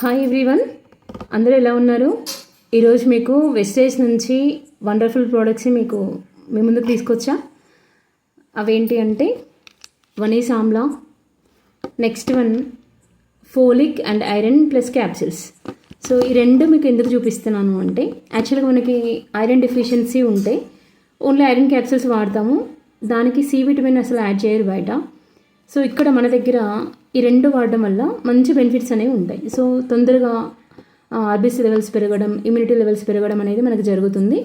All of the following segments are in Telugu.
హాయ్ ఎవ్రీవన్ అందరూ ఎలా ఉన్నారు? ఈరోజు మీకు వెస్టేజ్ నుంచి వండర్ఫుల్ ప్రోడక్ట్స్ మీకు మీ ముందుకు తీసుకొచ్చా? అవేంటి అంటే one is amla next one folic and iron plus capsules so ఈ రెండు మీకు ఎందుకు చూపిస్తున్నాను అంటే యాక్చువల్గా మనకి ఐరన్ డెఫిషియన్సీ ఉంటే ఓన్లీ ఐరన్ క్యాప్సిల్స్ వాడతాము. దానికి సి విటమిన్ అసలు యాడ్ చేయరు బయట. సో ఇక్కడ మన దగ్గర ఈ రెండు వాడడం వల్ల మంచి బెనిఫిట్స్ అనేవి ఉంటాయి. సో తొందరగా ఆర్బీసీ లెవెల్స్ పెరగడం ఇమ్యూనిటీ లెవెల్స్ పెరగడం అనేది మనకు జరుగుతుంది.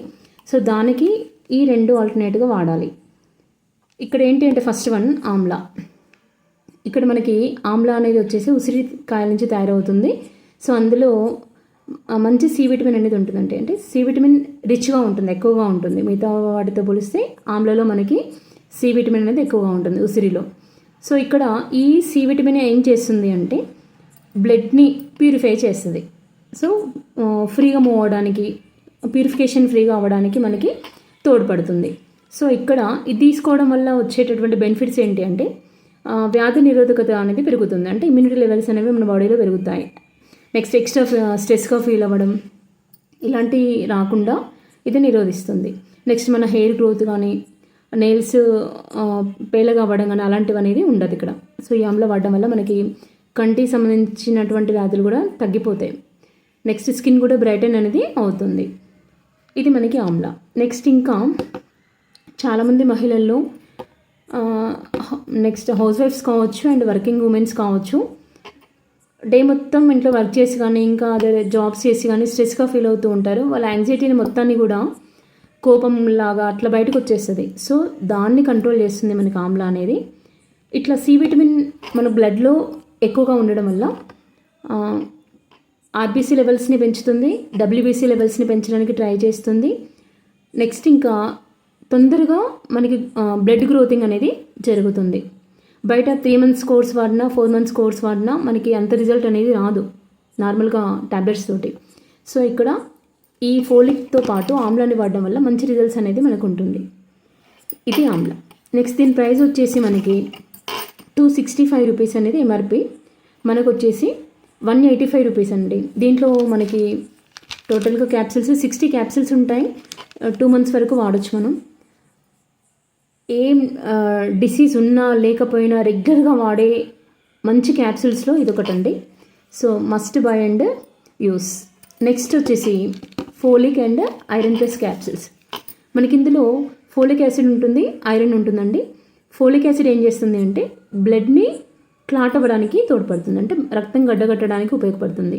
సో దానికి ఈ రెండు ఆల్టర్నేట్గా వాడాలి. ఇక్కడ ఏంటి అంటే ఫస్ట్ వన్ ఆమ్లా. ఇక్కడ మనకి ఆమ్లా అనేది వచ్చేసి ఉసిరికాయల నుంచి తయారవుతుంది. సో అందులో మంచి సి విటమిన్ అనేది ఉంటుందంటే అంటే సి విటమిన్ రిచ్గా ఉంటుంది ఎక్కువగా ఉంటుంది. మిగతా వాటితో పోలిస్తే ఆమ్లలో మనకి సి విటమిన్ అనేది ఎక్కువగా ఉంటుంది ఉసిరిలో. సో ఇక్కడ ఈ సి విటమిన్ ఏం చేస్తుంది అంటే బ్లడ్ని ప్యూరిఫై చేస్తుంది. సో ఫ్రీగా మూవ్ అవ్వడానికి ప్యూరిఫికేషన్ ఫ్రీగా అవ్వడానికి మనకి తోడ్పడుతుంది. సో ఇక్కడ ఇది తీసుకోవడం వల్ల వచ్చేటటువంటి బెనిఫిట్స్ ఏంటి అంటే వ్యాధి నిరోధకత అనేది పెరుగుతుంది. అంటే ఇమ్యూనిటీ లెవెల్స్ అనేవి మన బాడీలో పెరుగుతాయి. నెక్స్ట్ ఎక్స్ట్రా స్ట్రెస్గా ఫీల్ అవ్వడం ఇలాంటివి రాకుండా ఇది నిరోధిస్తుంది. నెక్స్ట్ మన హెయిర్ గ్రోత్ కానీ నెయిల్స్ పేలగా అవ్వడం కానీ అలాంటివి అనేది ఉండదు ఇక్కడ. సో ఈ ఆమ్ల వాడడం వల్ల మనకి కంటికి సంబంధించినటువంటి వ్యాధులు కూడా తగ్గిపోతాయి. నెక్స్ట్ స్కిన్ కూడా బ్రైటన్ అనేది అవుతుంది. ఇది మనకి ఆమ్ల. నెక్స్ట్ ఇంకా చాలామంది మహిళల్లో నెక్స్ట్ హౌస్ వైఫ్స్ కావచ్చు అండ్ వర్కింగ్ ఉమెన్స్ కావచ్చు. డే మొత్తం ఇంట్లో వర్క్ చేసి కానీ ఇంకా అదే జాబ్స్ చేసి కానీ స్ట్రెస్గా ఫీల్ అవుతూ ఉంటారు. వాళ్ళ యాంగ్జైటీని మొత్తాన్ని కూడా కోపం లాగా అట్లా బయటకు వచ్చేస్తుంది. సో దాన్ని కంట్రోల్ చేస్తుంది మనకి ఆమ్లా అనేది. ఇట్లా సి విటమిన్ మన బ్లడ్లో ఎక్కువగా ఉండడం వల్ల ఆర్బీసీ లెవెల్స్ని పెంచుతుంది డబ్ల్యూబీసీ లెవెల్స్ని పెంచడానికి ట్రై చేస్తుంది. నెక్స్ట్ ఇంకా తొందరగా మనకి బ్లడ్ గ్రోతింగ్ అనేది జరుగుతుంది. బయట త్రీ మంత్స్ కోర్స్ వాడినా ఫోర్ మంత్స్ కోర్స్ వాడినా మనకి అంత రిజల్ట్ అనేది రాదు నార్మల్గా ట్యాబ్లెట్స్ తోటి. సో ఇక్కడ ఈ ఫోలిక్తో పాటు ఆమ్లాన్ని వాడడం వల్ల మంచి రిజల్ట్స్ అనేది మనకు ఉంటుంది ఇది ఆమ్ల. నెక్స్ట్ దీని ప్రైస్ వచ్చేసి మనకి టూ సిక్స్టీ ఫైవ్ రూపీస్ అనేది ఎంఆర్పి మనకు వచ్చేసి వన్ ఎయిటీ ఫైవ్ రూపీస్ అండి. దీంట్లో మనకి టోటల్గా క్యాప్సిల్స్ సిక్స్టీ క్యాప్సిల్స్ ఉంటాయి. Uh, టూ మంత్స్ వరకు వాడచ్చు మనం. ఏం uh, డిసీజ్ ఉన్నా లేకపోయినా రెగ్యులర్గా వాడే మంచి క్యాప్సిల్స్లో ఇదొకటండి. So must buy and use next వచ్చేసి folic and iron plus capsules. మనకి ఇందులో ఫోలిక్ యాసిడ్ ఉంటుంది ఐరన్ ఉంటుందండి. ఫోలిక్ యాసిడ్ ఏం చేస్తుంది అంటే బ్లడ్ని క్లాట్ అవ్వడానికి తోడ్పడుతుంది. అంటే రక్తం గడ్డగట్టడానికి ఉపయోగపడుతుంది.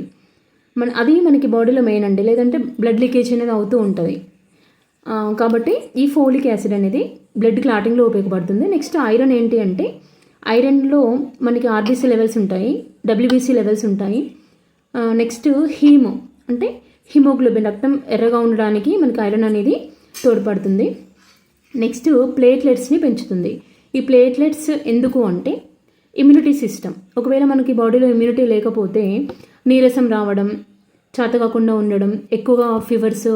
మన అది మనకి బాడీలో మెయిన్ అండి. లేదంటే బ్లడ్ లీకేజ్ అనేది అవుతూ ఉంటుంది. కాబట్టి ఈ ఫోలిక్ యాసిడ్ అనేది బ్లడ్ క్లాటింగ్లో ఉపయోగపడుతుంది. నెక్స్ట్ ఐరన్ ఏంటి అంటే ఐరన్లో మనకి ఆర్బీసీ లెవెల్స్ ఉంటాయి డబ్ల్యూబీసీ లెవెల్స్ ఉంటాయి. Next haem. అంటే హిమోగ్లోబిన్ రక్తం ఎర్రగా ఉండడానికి మనకి ఐరన్ అనేది తోడ్పడుతుంది. నెక్స్ట్ ప్లేట్లెట్స్ని పెంచుతుంది. ఈ ప్లేట్లెట్స్ ఎందుకు అంటే ఇమ్యూనిటీ సిస్టమ్. ఒకవేళ మనకి బాడీలో ఇమ్యూనిటీ లేకపోతే నీరసం రావడం చేత కాకుండా ఉండడం ఎక్కువగా ఫీవర్స్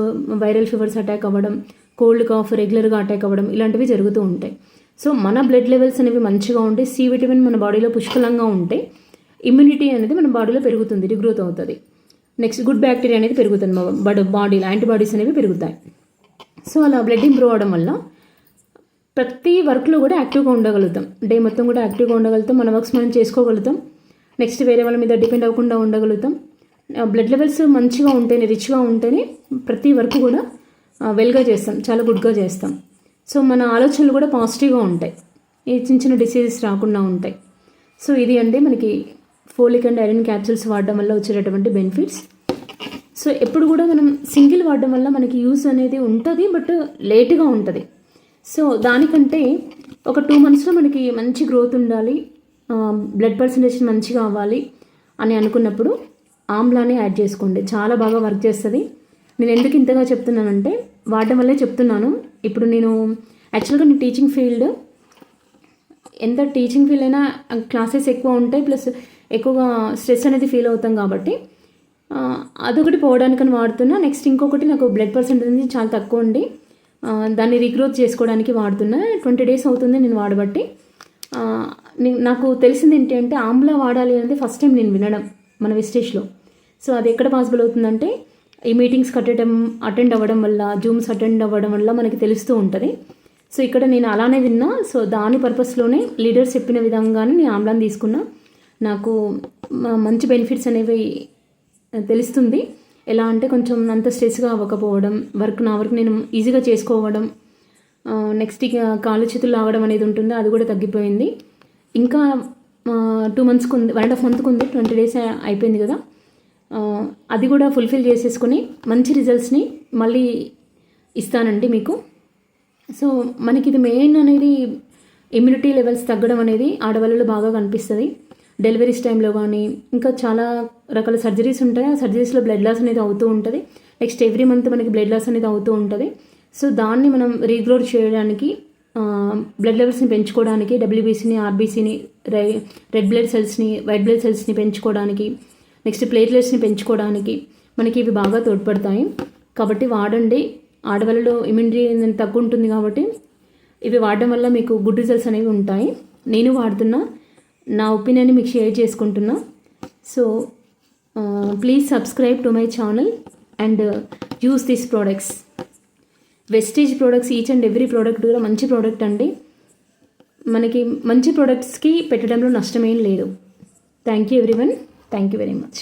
వైరల్ ఫీవర్స్ అటాక్ అవ్వడం కోల్డ్ కాఫ్ రెగ్యులర్గా అటాక్ అవ్వడం ఇలాంటివి జరుగుతూ ఉంటాయి. సో మన బ్లడ్ లెవెల్స్ అనేవి మంచిగా ఉంటే సి విటమిన్ మన బాడీలో పుష్కలంగా ఉంటే ఇమ్యూనిటీ అనేది మన బాడీలో పెరుగుతుంది రిగ్రోత్ అవుతుంది. నెక్స్ట్ గుడ్ బ్యాక్టీరియా అనేది పెరుగుతుంది. బడ్ బాడీలో యాంటీబాడీస్ అనేవి పెరుగుతాయి. సో అలా బ్లడ్ ఇంప్రూవ్ అవడం వల్ల ప్రతి వర్క్లో కూడా యాక్టివ్గా ఉండగలుగుతాం. డే మొత్తం కూడా యాక్టివ్గా ఉండగలుగుతాం. మన వర్క్స్ మనం చేసుకోగలుగుతాం. నెక్స్ట్ వేరే వాళ్ళ మీద డిపెండ్ అవ్వకుండా ఉండగలుగుతాం. బ్లడ్ లెవెల్స్ మంచిగా ఉంటేనే రిచ్గా ఉంటేనే ప్రతి వర్క్ కూడా వెల్గా చేస్తాం. చాలా గుడ్గా చేస్తాం. సో మన ఆలోచనలు కూడా పాజిటివ్గా ఉంటాయి. ఈ చిన్న చిన్న డిసీజెస్ రాకుండా ఉంటాయి. సో ఇది అంటే మనకి ఫోలిక్ అండ్ ఐరన్ క్యాప్సూల్స్ వాడడం వల్ల వచ్చేటటువంటి బెనిఫిట్స్. సో ఎప్పుడు కూడా మనం సింగిల్ వాడడం వల్ల మనకి యూస్ అనేది ఉంటుంది బట్ లేట్గా ఉంటుంది. సో దానికంటే ఒక టూ మంత్స్లో మనకి మంచి గ్రోత్ ఉండాలి బ్లడ్ పర్సంటేజ్ మంచిగా అవ్వాలి అని అనుకున్నప్పుడు ఆమ్లాని యాడ్ చేసుకోండి. చాలా బాగా వర్క్ చేస్తుంది. నేను ఎందుకు ఇంతగా చెప్తున్నానంటే వాడడం వల్లే చెప్తున్నాను. ఇప్పుడు నేను యాక్చువల్గా నేను టీచింగ్ ఫీల్డ్ ఎంత టీచింగ్ ఫీల్ అయినా క్లాసెస్ ఎక్కువ ఉంటాయి ప్లస్ ఎక్కువగా స్ట్రెస్ అనేది ఫీల్ అవుతాం కాబట్టి అదొకటి పోవడానికని వాడుతున్నా. నెక్స్ట్ ఇంకొకటి నాకు బ్లడ్ పర్సెంటేజ్ అనేది చాలా తక్కువ ఉండి దాన్ని రీగ్రోత్ చేసుకోవడానికి వాడుతున్నా. ట్వంటీ డేస్ అవుతుంది నేను వాడబట్టి. నాకు తెలిసింది ఏంటి అంటే ఆమ్లా వాడాలి అనేది ఫస్ట్ టైం నేను వినడం మన విస్టేజ్లో సో అది ఎక్కడ పాసిబుల్ అవుతుందంటే ఈ మీటింగ్స్ అటెండ్ అటెండ్ అవ్వడం వల్ల జూమ్స్ అటెండ్ అవ్వడం వల్ల మనకి తెలుస్తూ ఉంటుంది. సో ఇక్కడ నేను అలానే విన్నా. సో దాని పర్పస్లోనే లీడర్స్ చెప్పిన విధంగానే నేను ఆమ్లాన్ని తీసుకున్నా. నాకు మంచి బెనిఫిట్స్ అనేవి తెలుస్తుంది. ఎలా అంటే కొంచెం అంత స్ట్రెస్గా అవ్వకపోవడం వర్క్ నా వర్క్ నేను ఈజీగా చేసుకోవడం నెక్స్ట్ ఇక కాళ్ళు చేతులు లాగడం అనేది ఉంటుంది అది కూడా తగ్గిపోయింది. ఇంకా టూ మంత్స్కి ఉంది వన్ అండ్ హాఫ్ మంత్కి ఉంది ట్వంటీ డేస్ అయిపోయింది కదా. అది కూడా ఫుల్ఫిల్ చేసేసుకొని మంచి రిజల్ట్స్ని మళ్ళీ ఇస్తానండి మీకు. సో మనకి ఇది మెయిన్ అనేది ఇమ్యూనిటీ లెవెల్స్ తగ్గడం అనేది ఆడవాళ్ళలో బాగా కనిపిస్తుంది. డెలివరీస్ టైంలో కానీ ఇంకా చాలా రకాల సర్జరీస్ ఉంటాయి. ఆ సర్జరీస్లో బ్లడ్ లాస్ అనేది అవుతూ ఉంటుంది. నెక్స్ట్ ఎవ్రీ మంత్ మనకి బ్లడ్ లాస్ అనేది అవుతూ ఉంటుంది. సో దాన్ని మనం రీగ్రోడ్ చేయడానికి బ్లడ్ లెవెల్స్ని పెంచుకోవడానికి డబ్ల్యూబీసీని ఆర్బీసీని రెడ్ బ్లడ్ సెల్స్ని వైట్ బ్లడ్ సెల్స్ని పెంచుకోవడానికి నెక్స్ట్ ప్లేట్లెట్స్ని పెంచుకోవడానికి మనకి ఇవి బాగా తోడ్పడతాయి. కాబట్టి వాడండి. ఆడవాళ్ళలో ఇమ్యూనిటీ తగ్గుంటుంది తక్కువ ఉంటుంది కాబట్టి ఇవి వాడడం వల్ల మీకు గుడ్ రిజల్ట్స్ అనేవి ఉంటాయి. నేను వాడుతున్నా నా ఒపీనియన్ని మీకు షేర్ చేసుకుంటున్నా. So please subscribe to my channel and use these products wastage products each and every product కూడా మంచి ప్రోడక్ట్ అండి. మనకి మంచి ప్రోడక్ట్స్కి పెట్టడంలో నష్టమేం లేదు. Thank you everyone thank you very much